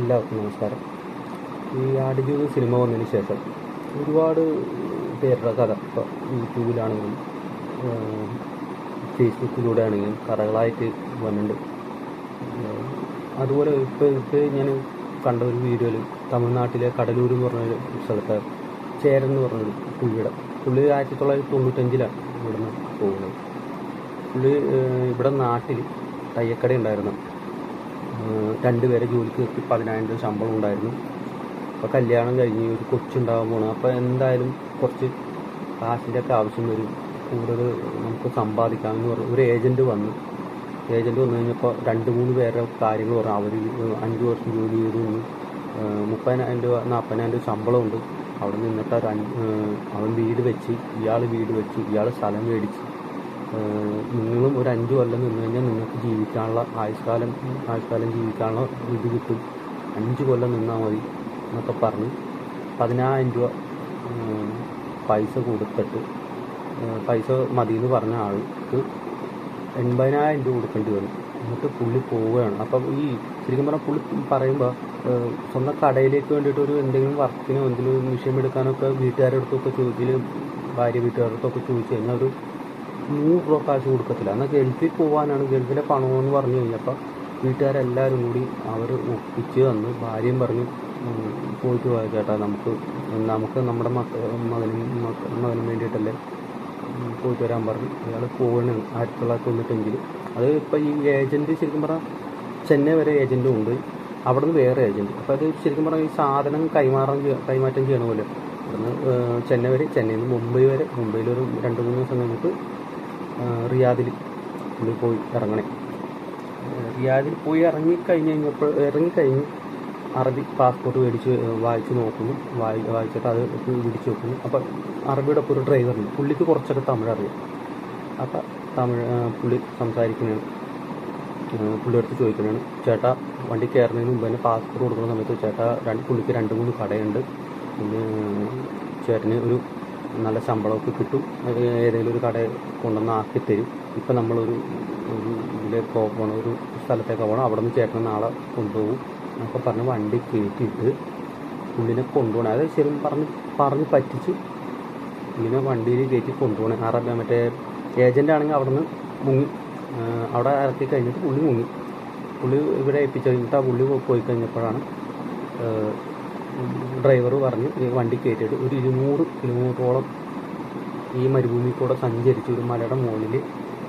എല്ലാവർക്കും നമസ്കാരം. ഈ ആടുജീവിതം സിനിമ വന്നതിന് ശേഷം ഒരുപാട് പേരുടെ കഥ ഇപ്പോൾ യൂട്യൂബിലാണെങ്കിലും ഫേസ്ബുക്കിലൂടെ ആണെങ്കിലും കഥകളായിട്ട് വന്നിട്ടുണ്ട്. അതുപോലെ ഇപ്പോൾ ഇപ്പോൾ ഞാൻ കണ്ട ഒരു വീഡിയോയിൽ തമിഴ്നാട്ടിലെ കടലൂർ എന്ന് പറഞ്ഞൊരു സ്ഥലത്തെ ചേരൻ എന്ന് പറഞ്ഞൊരു പുള്ളിയുടെ പുള്ളി ആയിരത്തി തൊള്ളായിരത്തി തൊണ്ണൂറ്റഞ്ചിലാണ് ഇവിടുന്ന് പോകുന്നത്. പുള്ളി ഇവിടെ നാട്ടിൽ തയ്യക്കട ഉണ്ടായിരുന്നു. രണ്ടുപേരെ ജോലിക്ക് നിർത്തി പതിനായിരം രൂപ ശമ്പളം ഉണ്ടായിരുന്നു. അപ്പോൾ കല്യാണം കഴിഞ്ഞ് ഒരു കൊച്ചുണ്ടാകാൻ പോകണം അപ്പോൾ എന്തായാലും കുറച്ച് കാശിന്റെ ഒക്കെ ആവശ്യം വരും. കൂടുതൽ നമുക്ക് സമ്പാദിക്കാമെന്ന് പറഞ്ഞു. ഒരു ഏജന്റ് വന്നു. ഏജന്റ് വന്നു കഴിഞ്ഞപ്പോൾ രണ്ട് മൂന്ന് പേരുടെ കാര്യങ്ങൾ പറഞ്ഞു. അവർ അഞ്ച് വർഷം ജോലി ചെയ്തു നിന്ന് മുപ്പതിനായിരം രൂപ നാൽപ്പതിനായിരം രൂപ ശമ്പളമുണ്ട്. അവിടെ നിന്നിട്ട് അവൻ വീട് വെച്ച് ഇയാൾ വീട് വെച്ച് ഇയാൾ സ്ഥലം മേടിച്ച്. നിങ്ങളും ഒരു അഞ്ച് കൊല്ലം നിന്ന് കഴിഞ്ഞാൽ നിങ്ങൾക്ക് ജീവിക്കാനുള്ള ആയുഷ്കാലം ആയുഷ്കാലം ജീവിക്കാനുള്ള ഇത് കിട്ടും. അഞ്ച് കൊല്ലം നിന്നാൽ മതി എന്നൊക്കെ പറഞ്ഞ്. പതിനായിരം രൂപ പൈസ കൊടുത്തിട്ട് പൈസ മതി എന്ന് പറഞ്ഞ ആൾക്ക് എൺപതിനായിരം രൂപ കൊടുക്കേണ്ടി വന്നു എന്നിട്ട് പുള്ളി പോവുകയാണ്. അപ്പം ഈ ശരിക്കും പറഞ്ഞാൽ പുള്ളി പറയുമ്പോൾ സ്വന്തം കടയിലേക്ക് വേണ്ടിയിട്ട് ഒരു എന്തെങ്കിലും വർക്കിനോ എന്തെങ്കിലും വിഷയം എടുക്കാനൊക്കെ വീട്ടുകാരുടെ അടുത്തൊക്കെ ചോദിച്ചാൽ ഭാര്യ വീട്ടുകാരുടെ അടുത്തൊക്കെ ചോദിച്ചു കഴിഞ്ഞാൽ ഒരു നൂറ് രൂപ കാശ് കൊടുക്കത്തില്ല. എന്നാൽ ഗൾഫിൽ പോകാനാണ് ഗൾഫിലെ പണമെന്ന് പറഞ്ഞു കഴിഞ്ഞപ്പോൾ വീട്ടുകാരെല്ലാവരും കൂടി അവർ ഒപ്പിച്ച് തന്ന് ഭാര്യയും പറഞ്ഞു പോയിട്ട് പോയ ചേട്ടാ നമുക്ക് നമുക്ക് നമ്മുടെ മക്ക മകനും മകനും വേണ്ടിയിട്ടല്ലേ പോയിട്ട് വരാൻ പറഞ്ഞു. അയാൾ പോകണം ആയിരത്തി തൊള്ളായിരത്തി തൊണ്ണൂറ്റഞ്ചിൽ അത് ഇപ്പോൾ ഈ ഏജന്റ് ശരിക്കും പറഞ്ഞാൽ ചെന്നൈ വരെ ഏജന്റും ഉണ്ട്. അവിടെ നിന്ന് വേറെ ഏജന്റ് അപ്പോൾ അത് ശരിക്കും പറഞ്ഞാൽ ഈ സാധനം കൈമാറാൻ കൈമാറ്റം ചെയ്യണ പോലെ. അവിടുന്ന് ചെന്നൈ വരെ ചെന്നൈയിൽ നിന്ന് മുംബൈ വരെ മുംബൈയിൽ ഒരു രണ്ട് മൂന്ന് ദിവസം കഴിഞ്ഞിട്ട് റിയാദിൽ പുള്ളി പോയി ഇറങ്ങണേ. റിയാദിൽ പോയി ഇറങ്ങിക്കഴിഞ്ഞ് കഴിഞ്ഞപ്പോൾ ഇറങ്ങിക്കഴിഞ്ഞ് അറബി പാസ്പോർട്ട് മേടിച്ച് വായിച്ച് നോക്കുന്നു. വായി വായിച്ചിട്ട് അത് പിടിച്ച് നോക്കുന്നു അപ്പം അറബിയുടെ ഒരു ഡ്രൈവറുണ്ട് പുള്ളിക്ക് കുറച്ചൊക്കെ തമിഴ് അറിയാം. അപ്പം തമിഴ് പുള്ളി സംസാരിക്കുന്നതാണ്. പുള്ളിയെടുത്ത് ചോദിക്കുന്നതാണ് ചേട്ടാ വണ്ടി കയറുന്നതിന് മുമ്പ് തന്നെ പാസ്പോർട്ട് കൊടുക്കുന്ന സമയത്ത് ചേട്ടാ രണ്ട് പുള്ളിക്ക് രണ്ട് മൂന്ന് കടയുണ്ട്. പിന്നെ ചേട്ടന് ഒരു നല്ല ശമ്പളമൊക്കെ കിട്ടും. ഏതെങ്കിലും ഒരു കട കൊണ്ടുവന്ന് ആക്കി തരും. ഇപ്പം നമ്മളൊരു ഒരു ഇതിലേക്ക് പോകണം ഒരു സ്ഥലത്തേക്ക് പോകണം അവിടെ നിന്ന് ചേട്ടൻ നാളെ കൊണ്ടുപോകും. എന്നൊക്കെ പറഞ്ഞ് വണ്ടി കയറ്റിയിട്ട് പുള്ളിനെ കൊണ്ടുപോകണം. അത് ശരിക്കും പറഞ്ഞ് പറഞ്ഞ് പറ്റിച്ച് ഇങ്ങനെ വണ്ടിയിൽ കയറ്റി കൊണ്ടുപോകണം. അറബ മറ്റേ ഏജന്റ് ആണെങ്കിൽ അവിടെ നിന്ന് മുങ്ങി അവിടെ ഇറക്കി കഴിഞ്ഞിട്ട് പുള്ളി മുങ്ങി. പുള്ളി ഇവിടെ ഏൽപ്പിച്ചു കഴിഞ്ഞിട്ട് ആ പുള്ളി പോയി കഴിഞ്ഞപ്പോഴാണ് ഡ്രൈവർ പറഞ്ഞു വണ്ടി കയറ്റിയിട്ട് ഒരു ഇരുന്നൂറ് കിലോമീറ്ററോളം ഈ മരുഭൂമി കൂടെ സഞ്ചരിച്ച് ഒരു മലയുടെ മുകളിൽ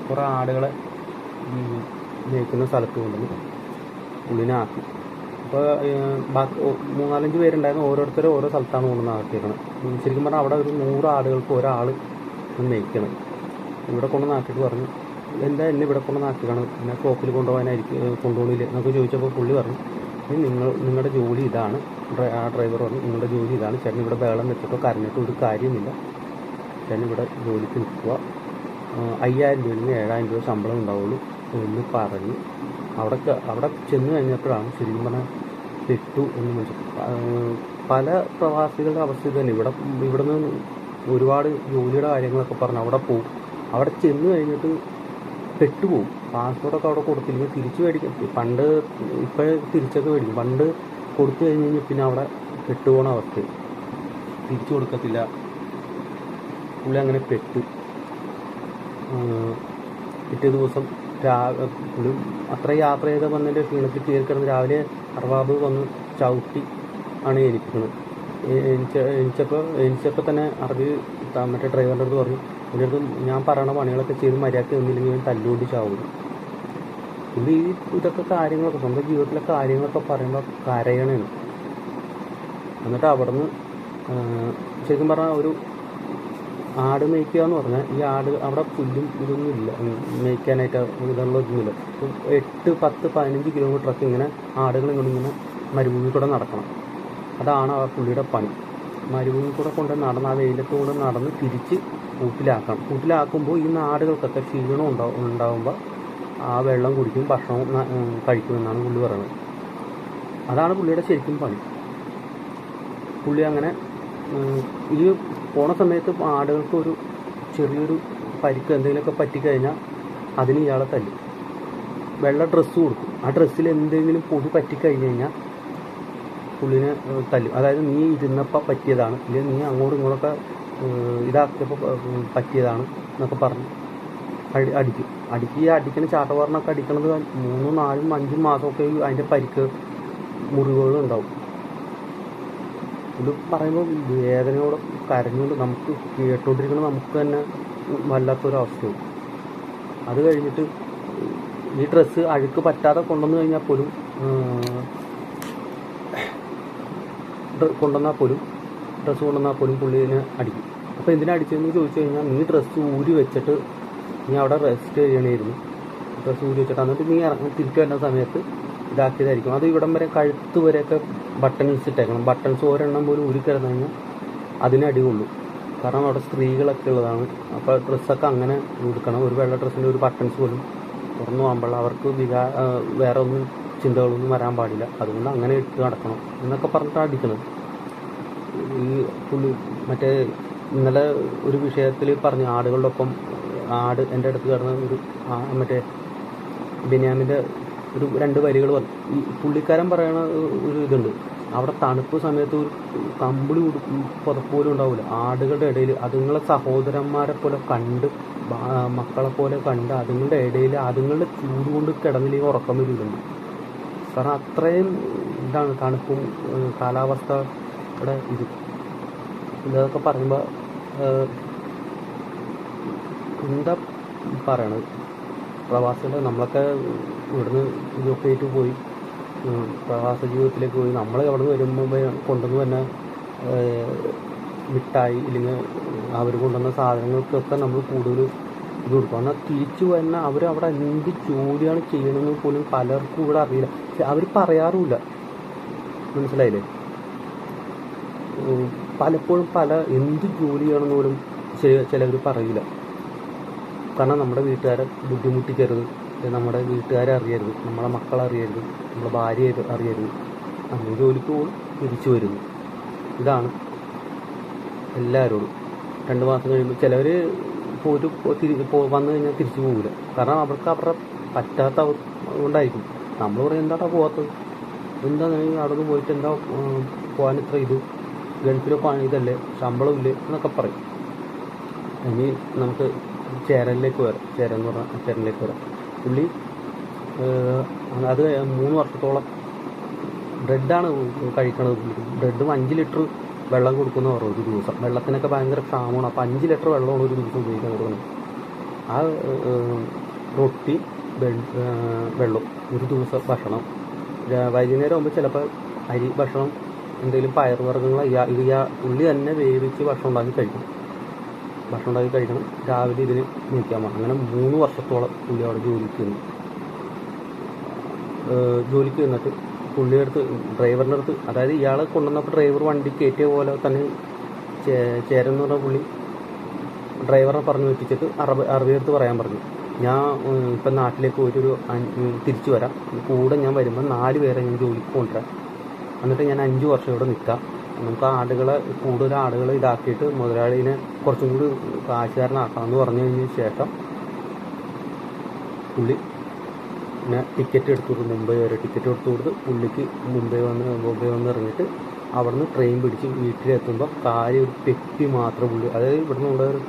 കുറേ ആടുകളെ നയിക്കുന്ന സ്ഥലത്ത് കൊണ്ടുവന്ന് പുള്ളിനാക്കി അപ്പോൾ ബാക്കി മൂന്നാലഞ്ച് പേരുണ്ടായിരുന്നു. ഓരോരുത്തരും ഓരോ സ്ഥലത്താണ് കൊണ്ടുവന്ന് ആക്കിയേക്കണം ശരിക്കും പറഞ്ഞാൽ അവിടെ ഒരു നൂറ് ആടുകൾക്ക് ഒരാൾ മേയ്ക്കണം. ഇവിടെ കൊണ്ടുവന്ന് ആക്കിയിട്ട് പറഞ്ഞു എന്താ എന്നെ ഇവിടെ കൊണ്ടുവന്ന് ആക്കിയിരിക്കണം എന്നെ ടോപ്പിൽ കൊണ്ടുപോകാനായിരിക്കും കൊണ്ടുപോകണില്ല? എന്നൊക്കെ ചോദിച്ചപ്പോൾ പുള്ളി പറഞ്ഞു "ഇനി നിങ്ങൾ നിങ്ങളുടെ ജോലി ഇതാണ്. ആ ഡ്രൈവർ പറഞ്ഞു നിങ്ങളുടെ ജോലി ഇതാണ്. ചേട്ടൻ ഇവിടെ ബഹളം വെച്ചിട്ടോ കരഞ്ഞിട്ടോ ഒരു കാര്യമില്ല. ചേട്ടൻ ഇവിടെ ജോലിക്ക് നിൽക്കുക. അയ്യായിരം രൂപയിൽ നിന്ന് ഏഴായിരം രൂപ ശമ്പളം ഉണ്ടാവുള്ളൂ എന്ന് പറഞ്ഞു. അവിടെ അവിടെ ചെന്ന് കഴിഞ്ഞപ്പോഴാണ് ശരിക്കും പറഞ്ഞാൽ പെട്ടു എന്ന് മനസ്സിലാക്കി പല പ്രവാസികളുടെ അവസ്ഥ ഇത് തന്നെ ഇവിടെ ഇവിടെ നിന്ന് ഒരുപാട് ജോലിയുടെ കാര്യങ്ങളൊക്കെ പറഞ്ഞു അവിടെ പോകും. അവിടെ ചെന്ന് കഴിഞ്ഞിട്ട് പെട്ടുപോകും. പാസ്പോർട്ടൊക്കെ അവിടെ കൊടുത്തില്ലെങ്കിൽ തിരിച്ചു മേടിക്കും. പണ്ട് ഇപ്പോൾ തിരിച്ചൊക്കെ മേടിക്കും. പണ്ട് കൊടുത്തു കഴിഞ്ഞ് കഴിഞ്ഞാൽ പിന്നെ അവിടെ പെട്ടുപോണ അവസ്ഥ. തിരിച്ചു കൊടുക്കത്തില്ല. പുള്ളി അങ്ങനെ പെട്ടു. പിറ്റേ ദിവസം രാ പുള്ളി അത്ര യാത്ര ചെയ്ത് വന്നതിന്റെ ക്ഷീണത്തിൽ കയറി രാവിലെ അറുപത് വന്ന് ചവിട്ടി ആണ് എനിക്കുന്നത് എനിച്ച എനിച്ചപ്പോൾ എനിച്ചപ്പോൾ തന്നെ അറബി മറ്റേ ഡ്രൈവറിന്റെ അടുത്ത് പറഞ്ഞു എന്റെ അടുത്ത് ഞാൻ പറയണ പണികളൊക്കെ ചെയ്ത് മര്യാദയ്ക്ക് നിന്നില്ലെങ്കിൽ തല്ലുകൊണ്ട് ചാവും. പുള്ളി ഈ ഇതൊക്കെ കാര്യങ്ങളൊക്കെ സ്വന്തം ജീവിതത്തിലെ കാര്യങ്ങളൊക്കെ പറയുമ്പോൾ കരയണേന്ന് എന്നിട്ട് അവിടുന്ന് ശരിക്കും പറഞ്ഞാൽ ഒരു ആട് മേയ്ക്കുക എന്ന് പറഞ്ഞാൽ ഈ ആട് അവിടെ പുല്ലും ഇതൊന്നും ഇല്ല. മേയ്ക്കാനായിട്ട് ഇതുള്ള ഒന്നുമില്ല. എട്ട് പത്ത് പതിനഞ്ച് കിലോമീറ്ററൊക്കെ ഇങ്ങനെ ആടുകൾ ഇങ്ങോട്ട് ഇങ്ങനെ മരുഭൂമി കൂടെ നടക്കണം. അതാണ് ആ പുള്ളിയുടെ പണി. മരുഭൂമി കൂടെ കൊണ്ട് നടന്ന് ആ വെയിലത്ത് കൊണ്ട് നടന്ന് തിരിച്ച് കൂട്ടിലാക്കണം. കൂട്ടിലാക്കുമ്പോൾ ഈ നാടുകൾക്കൊക്കെ ക്ഷീണം ഉണ്ടാവും ഉണ്ടാകുമ്പോൾ ആ വെള്ളം കുടിക്കും ഭക്ഷണം കഴിക്കുമെന്നാണ് പുള്ളി പറയുന്നത്. അതാണ് പുള്ളിയുടെ ശരിക്കും പണി. പുള്ളി അങ്ങനെ ഈ പോണ സമയത്ത് ആടുകൾക്ക് ഒരു ചെറിയൊരു പരിക്ക് എന്തെങ്കിലുമൊക്കെ പറ്റിക്കഴിഞ്ഞാൽ അതിന് ഇയാളെ തല്ലും. വെള്ള ഡ്രസ്സ് കൊടുക്കും. ആ ഡ്രസ്സിൽ എന്തെങ്കിലും പൊടി പറ്റിക്കഴിഞ്ഞ് കഴിഞ്ഞാൽ പുള്ളിനെ തല്ലും. അതായത് നീ ഇരുന്നപ്പോൾ പറ്റിയതാണ് ഇല്ലെങ്കിൽ നീ അങ്ങോട്ടും ഇങ്ങോട്ടൊക്കെ ഇതാക്കിയപ്പോൾ പറ്റിയതാണ് എന്നൊക്കെ പറഞ്ഞ് അടി അടിക്കും ഈ അടിക്കണ ചാട്ടവാറിനൊക്കെ അടിക്കണത് മൂന്നും നാലും അഞ്ചും മാസമൊക്കെ അതിന്റെ പരിക്ക് മുറിവുകളും ഉണ്ടാവും. ഇത് പറയുമ്പോൾ വേദനയോടെ കരഞ്ഞുകൊണ്ട് നമുക്ക് കേട്ടോണ്ടിരിക്കണ നമുക്ക് തന്നെ വല്ലാത്തൊരവസ്ഥയും അത് കഴിഞ്ഞിട്ട് ഈ ഡ്രസ്സ് അഴുക്ക് പറ്റാതെ കൊണ്ടുവന്നു കഴിഞ്ഞാൽ പോലും കൊണ്ടുവന്നാൽ പോലും ഡ്രസ്സ് കൊണ്ടുവന്നാൽ പോലും പുള്ളിനെ അടിക്കും. അപ്പോൾ എന്തിനാ അടിച്ചതെന്ന് ചോദിച്ചു കഴിഞ്ഞാൽ നീ ഡ്രസ്സ് ഊരി വെച്ചിട്ട് നീ അവിടെ റെസ്റ്റ് ചെയ്യണമായിരുന്നു ഇപ്പോൾ സൂര്യ വെച്ചിട്ട് എന്നിട്ട് നീ ഇറങ്ങി തിരിച്ചു വരുന്ന സമയത്ത് ഇതാക്കിയതായിരിക്കും. അത് ഇവിടം വരെ കഴുത്ത് വരെയൊക്കെ ബട്ടൺസ് ഇട്ടേക്കണം. ബട്ടൺസ് ഒരെണ്ണം പോലും ഊരി കിടന്നു കഴിഞ്ഞാൽ അതിന് അടി കാരണം അവിടെ സ്ത്രീകളൊക്കെ ഉള്ളതാണ്. അപ്പോൾ ഡ്രസ്സൊക്കെ അങ്ങനെ ഉടുക്കണം. ഒരു വെള്ള ഡ്രസ്സിന്റെ ഒരു ബട്ടൺസ് പോലും തുറന്നു പോകുമ്പോൾ അവർക്ക് വികാ വേറെ ഒന്നും ചിന്തകളൊന്നും വരാൻ പാടില്ല. അതുകൊണ്ട് അങ്ങനെ ഇട്ട് നടക്കണം എന്നൊക്കെ പറഞ്ഞിട്ട് അടിക്കണം ഈ പുള്ളി മറ്റേ ഇന്നലെ ഒരു വിഷയത്തിൽ പറഞ്ഞു ആടുകളുടെ ഒപ്പം ആട് എന്റെ അടുത്ത് കിടന്ന ഒരു മറ്റേ ബെന്യാമിന്റെ ഒരു രണ്ട് വരികൾ ഈ പുള്ളിക്കാരൻ പറയണ ഒരു ഇതുണ്ട്. അവിടെ തണുപ്പ് സമയത്ത് ഒരു കമ്പിളി പുതപ്പ് പോലും ഉണ്ടാവില്ല. ആടുകളുടെ ഇടയിൽ അതുങ്ങളെ സഹോദരന്മാരെ പോലെ കണ്ട് മക്കളെ പോലെ കണ്ട് അതുങ്ങളുടെ ഇടയിൽ അതുങ്ങളുടെ ചൂട് കൊണ്ട് കിടന്നില്ലെങ്കിൽ ഉറക്കം വരുന്നുണ്ട്. കാരണം അത്രയും ഇതാണ് തണുപ്പും കാലാവസ്ഥയുടെ ഇത്. ഇതൊക്കെ പറയുമ്പോൾ എന്താ പറയണത്? പ്രവാസികൾ നമ്മളൊക്കെ ഇവിടുന്ന് ഇതൊക്കെ ആയിട്ട് പോയി പ്രവാസ ജീവിതത്തിലേക്ക് പോയി. നമ്മൾ അവിടെ നിന്ന് വരുമ്പോൾ കൊണ്ടുവന്ന് തന്നെ മിഠായി ഇല്ലെങ്കിൽ അവർ കൊണ്ടുവന്ന സാധനങ്ങൾക്കൊക്കെ നമ്മൾ കൂടുതൽ ഇത് കൊടുക്കും. എന്നാൽ തിരിച്ചു വന്ന അവർ അവിടെ എന്ത് ജോലിയാണ് ചെയ്യണമെന്ന് പോലും പലർക്കും ഇവിടെ അറിയില്ല. അവർ പറയാറുമില്ല. മനസ്സിലായില്ലേ? പലപ്പോഴും പല എന്ത് ജോലിയാണെന്ന് പോലും ചിലവർ പറയില്ല. കാരണം നമ്മുടെ വീട്ടുകാരെ ബുദ്ധിമുട്ടിക്കരുത്. നമ്മുടെ വീട്ടുകാരെ അറിയരുത്. നമ്മളെ മക്കൾ അറിയരുത്. നമ്മളെ ഭാര്യ അറിയരുത്. അങ്ങനെ ജോലിക്ക് പോകും തിരിച്ചു വരുന്നു. ഇതാണ് എല്ലാവരോടും. രണ്ട് മാസം കഴിയുമ്പോൾ ചിലവർ പോയിട്ട് പോ- തിരി പോ- വന്നു കഴിഞ്ഞാൽ തിരിച്ചു പോകില്ല കാരണം അവർക്ക് അവരുടെ പറ്റാത്ത അവണ്ടായിരിക്കും നമ്മൾ പറയും എന്താടാ പോകാത്തത് എന്താ നീ അവിടെ നിന്ന് പോയിട്ട് എന്താ പോകാൻ ഇത്ര ഇത്? ഗൾഫിലൊക്കെ ഇതല്ലേ? ശമ്പളം ഇല്ലേ എന്നൊക്കെ പറയും. ഇനി നമുക്ക് ചേരലിലേക്ക് വരാം. ചേരൻ എന്ന് പറഞ്ഞാൽ ചേരനിലേക്ക് വരാം. പുള്ളി അത് മൂന്ന് വർഷത്തോളം ബ്രെഡാണ് കഴിക്കണത് പുള്ളി. ബ്രെഡും അഞ്ച് ലിറ്റർ വെള്ളം കൊടുക്കുന്ന ഒരു ദിവസം. വെള്ളത്തിനൊക്കെ ഭയങ്കര ക്ഷാമമാണ്. അപ്പോൾ അഞ്ച് ലിറ്റർ വെള്ളമാണ് ഒരു ദിവസം ഉപയോഗിക്കാൻ കൊടുക്കുന്നത് ആ റൊട്ടി വെള്ളം ഒരു ദിവസം ഭക്ഷണം. വൈകുന്നേരം ആകുമ്പോൾ ചിലപ്പോൾ അരി ഭക്ഷണം എന്തെങ്കിലും പയറുവർഗങ്ങൾ ഇയാ ഇയാ ഉള്ളി തന്നെ വേവിച്ച് ഭക്ഷണം ഉണ്ടാക്കി കഴിക്കും. ഭക്ഷണം ഉണ്ടാക്കി കഴിക്കണം. രാവിലെ ഇതിന് നിൽക്കാൻ പോകണം അങ്ങനെ മൂന്ന് വർഷത്തോളം പുള്ളി അവിടെ ജോലിക്ക് നിന്നു. ജോലിക്ക് നിന്നിട്ട് പുള്ളിയുടെ അടുത്ത് ഡ്രൈവറിന്റെ അടുത്ത് അതായത് ഇയാളെ കൊണ്ടുവന്നപ്പോൾ ഡ്രൈവർ വണ്ടി കയറ്റിയ പോലെ തന്നെ ചേ- ചേരൻ എന്ന് പറഞ്ഞ പുള്ളി ഡ്രൈവറിനെ പറഞ്ഞു വെച്ചിട്ട് അറബ് അറബി അടുത്ത് പറയാൻ പറഞ്ഞു. ഞാൻ ഇപ്പം നാട്ടിലേക്ക് പോയിട്ടൊരു തിരിച്ചു വരാം. കൂടെ ഞാൻ വരുമ്പോൾ നാല് പേരെ ഞാൻ ജോലിക്ക് കൊണ്ടുവരാം. എന്നിട്ട് ഞാൻ അഞ്ച് വർഷം ഇവിടെ നിൽക്കാം. നമുക്ക് ആടുകളെ കൂടുതൽ ആടുകളെ ഇതാക്കിയിട്ട് മുതലാളിനെ കുറച്ചും കൂടി കാശുകാരനാക്കാമെന്ന് പറഞ്ഞു കഴിഞ്ഞ ശേഷം പുള്ളി പിന്നെ ടിക്കറ്റ് എടുത്തു കൊടുത്തു മുംബൈ വരെ ടിക്കറ്റ് എടുത്തു കൊടുത്ത് പുള്ളിക്ക് മുംബൈ വന്ന് മുംബൈ വന്ന് ഇറങ്ങിയിട്ട് അവിടുന്ന് ട്രെയിൻ പിടിച്ച് വീട്ടിലെത്തുമ്പോൾ കാര്യം ഒരു പെട്ടി മാത്രം പുള്ളി അതായത് ഇവിടുന്ന് ഉള്ള ഒരു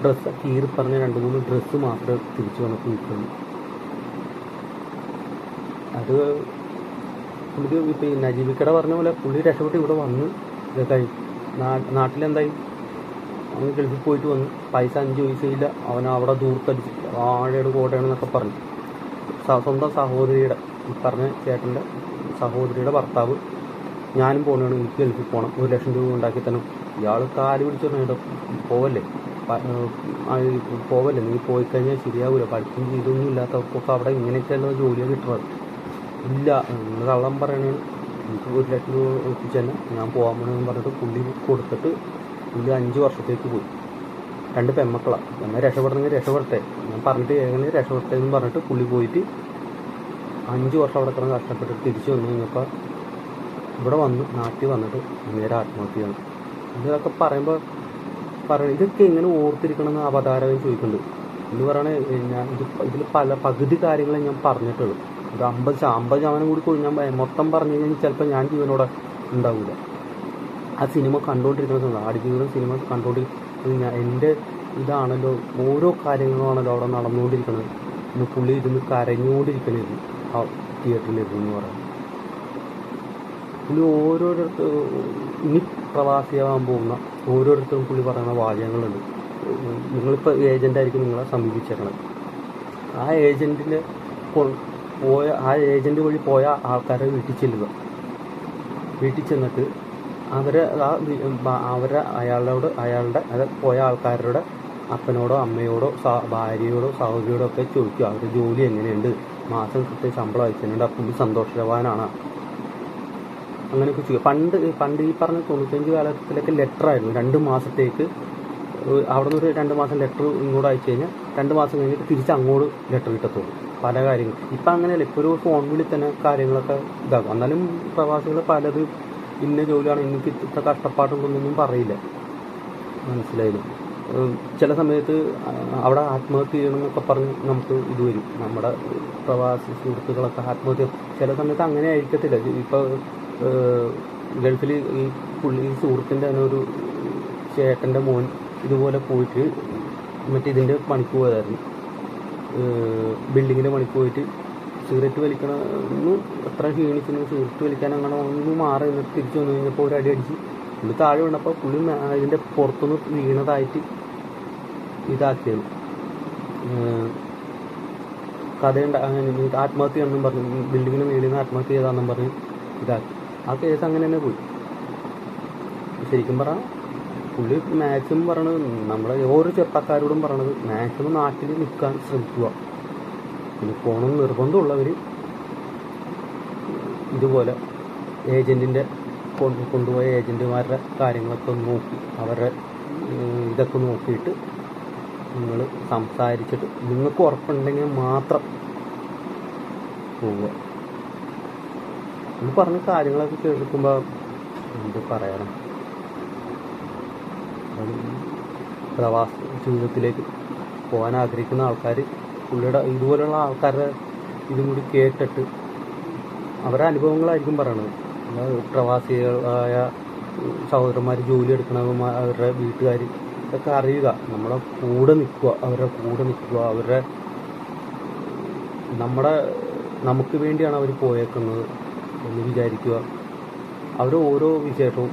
ഡ്രസ്സ് കീറി പറഞ്ഞ രണ്ട് മൂന്ന് ഡ്രസ്സ് മാത്രം തിരിച്ചു വന്നപ്പോൾ വീട്ടിലുള്ളൂ അത് പുള്ളി ഇപ്പം നജീബിക്കട പറഞ്ഞ പോലെ പുള്ളി രക്ഷപ്പെട്ട് ഇവിടെ വന്ന് ഇതൊക്കെ നാട്ടിലെന്തായി? അവൻ ഗൾഫിൽ പോയിട്ട് വന്നു പൈസ അഞ്ച് പൈസയില്ല അവൻ അവിടെ ദൂർത്തടിച്ച് വാഴയുടെ കോട്ടയാണെന്നൊക്കെ പറഞ്ഞു. സ്വന്തം സഹോദരിയുടെ പറഞ്ഞ ചേട്ടന്റെ സഹോദരിയുടെ ഭർത്താവ് ഞാനും പോകണമെന്ന് എനിക്ക് ഗൾഫിൽ പോകണം ഒരു ലക്ഷം രൂപ ഉണ്ടാക്കി തന്നെ ഇയാൾ കാൽ പിടിച്ചു പറഞ്ഞിട്ട് പോവല്ലേ? പോവല്ലേ? നീ പോയി കഴിഞ്ഞാൽ ശരിയാവില്ല പഠിക്കും ചെയ്തൊന്നും ഇല്ലാത്തവർക്കൊക്കെ അവിടെ ഇങ്ങനെയൊക്കെയുള്ള ജോലിയാണ് കിട്ടുന്നത്. ഇല്ല കള്ളം പറയണേ എനിക്ക് ഒരു ലക്ഷം രൂപ എത്തിച്ചു തന്നെ ഞാൻ പോകാൻ പോകണമെന്ന് പറഞ്ഞിട്ട് പുള്ളി കൊടുത്തിട്ട് പുള്ളി അഞ്ച് വർഷത്തേക്ക് പോയി. രണ്ട് പെമ്മക്കളാണ് എന്നെ രക്ഷപ്പെടണമെങ്കിൽ രക്ഷപ്പെടട്ടെ. ഞാൻ പറഞ്ഞിട്ട് എങ്ങനെ രക്ഷപ്പെടട്ടെ എന്ന് പറഞ്ഞിട്ട് പുള്ളി പോയിട്ട് അഞ്ച് വർഷം അവിടെ കിടന്ന് കഷ്ടപ്പെട്ടിട്ട് തിരിച്ചു വന്നു കഴിഞ്ഞപ്പോൾ ഇവിടെ വന്ന് നാട്ടിൽ വന്നിട്ട് നേരെ ആത്മഹത്യയാണ് ഇതൊക്കെ പറയുമ്പോൾ പറയണം ഇതൊക്കെ എങ്ങനെ ഓർത്തിരിക്കണമെന്ന് അവതാരകൻ ചോദിക്കുന്നുണ്ട് എന്ന് പറയണേ ഞാൻ ഇത് ഇതിൽ പല പകുതി കാര്യങ്ങളെ ഞാൻ പറഞ്ഞിട്ടുള്ളൂ. ഒരു അമ്പത് അമ്പത് ശതമാനം കൂടി ഞാൻ മൊത്തം പറഞ്ഞു കഴിഞ്ഞാൽ ചിലപ്പോൾ ഞാൻ ജീവനോടെ ഉണ്ടാവില്ല ആ സിനിമ കണ്ടുകൊണ്ടിരിക്കുന്ന സമയത്ത് ആടുജീവിതം സിനിമ കണ്ടുകൊണ്ടിരിക്കുന്ന എന്റെ ഇതാണല്ലോ ഓരോ കാര്യങ്ങളുമാണല്ലോ അവിടെ നടന്നുകൊണ്ടിരിക്കുന്നത് ഇന്ന് പുള്ളി ഇരുന്ന് കരഞ്ഞുകൊണ്ടിരിക്കണേ ആ തിയേറ്ററിലിരുന്നു എന്ന് പറയാം പുള്ളി ഓരോരുത്തർ ഇനി പ്രവാസിയാവാൻ പോകുന്ന ഓരോരുത്തരും പുള്ളി പറയുന്ന വാചകങ്ങളുണ്ട്. നിങ്ങളിപ്പോൾ ഏജന്റായിരിക്കും നിങ്ങളെ സമീപിച്ചേക്കണത്. ആ ഏജന്റിന്റെ പോയ ആ ഏജന്റ് വഴി പോയ ആൾക്കാരെ വീട്ടിൽ ചെല്ലുക. വീട്ടിൽ ചെന്നിട്ട് അവരെ ആ അവരെ അയാളോട് അയാളുടെ അത് പോയ ആൾക്കാരുടെ അപ്പനോടോ അമ്മയോടോ ഭാര്യയോടോ സഹോദരിയോടോ ഒക്കെ ചോദിക്കുക അവരുടെ ജോലി എങ്ങനെയുണ്ട്? മാസം കൃത്യം ശമ്പളം അയച്ചിട്ടുണ്ട് അപ്പം സന്തോഷവാനാണ്. അങ്ങനെയൊക്കെ ചെയ്യുക പണ്ട് പണ്ട് ഈ പറഞ്ഞ തൊണ്ണൂറ്റഞ്ച് കാലത്തിലൊക്കെ ലെറ്റർ ആയിരുന്നു. രണ്ട് മാസത്തേക്ക് അവിടെ നിന്ന് ഒരു രണ്ട് മാസം ലെറ്റർ ഇങ്ങോട്ട് അയച്ചു കഴിഞ്ഞാൽ രണ്ട് മാസം കഴിഞ്ഞിട്ട് തിരിച്ച് അങ്ങോട്ട് ലെറ്റർ കിട്ടത്തുള്ളൂ. പല കാര്യങ്ങൾ. ഇപ്പം അങ്ങനെയല്ല. ഇപ്പോൾ ഒരു ഫോൺ വിളി തന്നെ കാര്യങ്ങളൊക്കെ ഇതാകും എന്നാലും പ്രവാസികൾ പലത് ഇന്ന ജോലിയാണ് എനിക്ക് ഇത്ര കഷ്ടപ്പാടുണ്ടെന്നൊന്നും പറയില്ല. മനസ്സിലായില്ല? ചില സമയത്ത് അവിടെ ആത്മഹത്യ ചെയ്യണമെന്നൊക്കെ പറഞ്ഞ് നമുക്ക് ഇത് വരും. നമ്മുടെ പ്രവാസി സുഹൃത്തുക്കളൊക്കെ ആത്മഹത്യ ചില സമയത്ത് അങ്ങനെ ആയിരിക്കത്തില്ല. ഇപ്പോൾ ഗൾഫിൽ ഈ പുള്ളി ഈ സുഹൃത്തിന്റെ തന്നെ ഒരു ചേട്ടന്റെ മോൻ ഇതുപോലെ പോയിട്ട് മറ്റേ ഇതിന്റെ പണിക്ക് പോയതായിരുന്നു. ബിൽഡിങ്ങിന്റെ പണിക്ക് പോയിട്ട് സിഗരറ്റ് വലിക്കണ ഒന്ന് എത്ര ക്ഷീണിക്കുന്നു സിഗരറ്റ് വലിക്കാൻ അങ്ങനെ ഒന്ന് മാറി നിന്നിട്ട് തിരിച്ചു വന്നു കഴിഞ്ഞപ്പോൾ ഒരു അടി അടിച്ച് പുള്ളി താഴെ വീണപ്പോൾ പുള്ളി അതിന്റെ പുറത്തുനിന്ന് വീണതായിട്ട് ഇതാക്കിയത്. കഥയുണ്ട്. ആത്മഹത്യ എന്നും പറഞ്ഞു. ബിൽഡിങ്ങിന് മേളിൽ നിന്ന് ആത്മഹത്യ ചെയ്താന്നും പറഞ്ഞ് ഇതാക്കി. ആ കേസ് അങ്ങനെ തന്നെ പോയി. ശരിക്കും പറ പുള്ളി മാക്സിമം പറയണത് നമ്മളെ ഓരോ ചെറുപ്പക്കാരോടും പറയണത് മാക്സിമം നാട്ടിൽ നിൽക്കാൻ ശ്രമിക്കുക. പിന്നെ പോകണം നിർബന്ധമുള്ളവർ ഇതുപോലെ ഏജന്റിന്റെ കൊണ്ട് കൊണ്ടുപോയ ഏജന്റുമാരുടെ കാര്യങ്ങളൊക്കെ നോക്കി അവരുടെ ഇതൊക്കെ നോക്കിയിട്ട് നിങ്ങൾ സംസാരിച്ചിട്ട് നിങ്ങൾക്ക് ഉറപ്പുണ്ടെങ്കിൽ മാത്രം പോവുക. എന്ന് പറഞ്ഞ കാര്യങ്ങളൊക്കെ കേൾക്കുമ്പോൾ എന്ത് പറയണം? പ്രവാസ ജീവിതത്തിലേക്ക് പോകാൻ ആഗ്രഹിക്കുന്ന ആൾക്കാർ പുള്ളിയുടെ ഇതുപോലുള്ള ആൾക്കാരുടെ ഇതും കൂടി കേട്ടിട്ട് അവരുടെ അനുഭവങ്ങളായിരിക്കും പറയണത്. പ്രവാസികളായ സഹോദരന്മാർ ജോലി എടുക്കണവന്മാർ അവരുടെ വീട്ടുകാർ ഇതൊക്കെ അറിയുക. നമ്മളെ കൂടെ നിൽക്കുക അവരുടെ കൂടെ നിൽക്കുക അവരുടെ നമ്മുടെ നമുക്ക് വേണ്ടിയാണ് അവർ പോയേക്കുന്നത് എന്ന് വിചാരിക്കുക. അവർ ഓരോ വിശേഷവും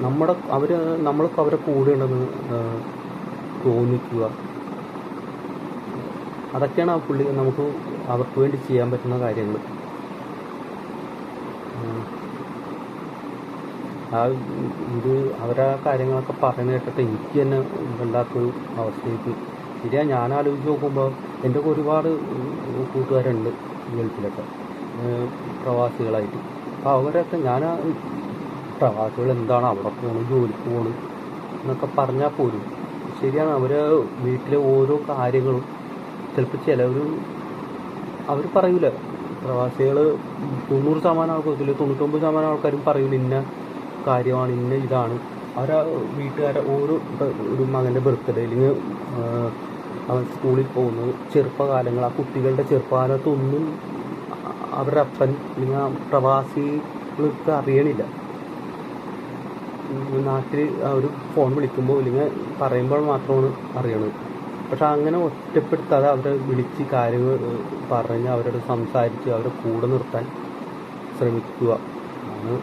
നമ്മുടെ അവർ നമ്മൾക്ക് അവരെ കൂടെ ഉണ്ടെന്ന് തോന്നിക്കുക. അതൊക്കെയാണ് ആ പുള്ളി നമുക്ക് അവർക്ക് വേണ്ടി ചെയ്യാൻ പറ്റുന്ന കാര്യങ്ങൾ. ആ ഇത് അവരാ കാര്യങ്ങളൊക്കെ പറയുന്ന കേട്ടിട്ട് എനിക്ക് തന്നെ വല്ലാത്തൊരു അവസ്ഥയ്ക്ക് ശരിയാ ഞാൻ ആലോചിച്ച് നോക്കുമ്പോൾ എന്റെ ഒക്കെ ഒരുപാട് കൂട്ടുകാരുണ്ട് ഗൾഫിലൊക്കെ. പ്രവാസികളായിട്ട്. അപ്പോൾ അവരൊക്കെ ഞാൻ പ്രവാസികൾ എന്താണ് അവിടെ പോകണം ജോലിക്ക് പോകണം എന്നൊക്കെ പറഞ്ഞാൽ പോലും ശരിയാണ് അവർ വീട്ടിലെ ഓരോ കാര്യങ്ങളും ചിലപ്പോൾ ചിലവർ അവർ പറയൂല. പ്രവാസികൾ തൊണ്ണൂറ് ശതമാനം ആൾക്കാർ തൊണ്ണൂറ്റൊമ്പത് ശതമാനം ആൾക്കാരും പറയൂല ഇന്ന കാര്യമാണ് ഇന്ന ഇതാണ്. അവരാ വീട്ടുകാരെ ഓരോ ഒരു മകന്റെ ബർത്ത്ഡേ അല്ലെങ്കിൽ അവൻ സ്കൂളിൽ പോകുന്നത് ചെറുപ്പകാലങ്ങൾ ആ കുട്ടികളുടെ ചെറുപ്പകാലത്തൊന്നും അവരുടെ അപ്പൻ അല്ലെങ്കിൽ ആ പ്രവാസികൾക്ക് അറിയണില്ല. നാട്ടിൽ അവർ ഫോൺ വിളിക്കുമ്പോൾ അല്ലെങ്കിൽ പറയുമ്പോൾ മാത്രമാണ് അറിയണത്. പക്ഷെ അങ്ങനെ ഒറ്റപ്പെടുത്താതെ അവരെ വിളിച്ച് കാര്യങ്ങൾ പറഞ്ഞ് അവരോട് സംസാരിച്ച് അവരെ കൂടെ നിർത്താൻ ശ്രമിക്കുക. ആണ്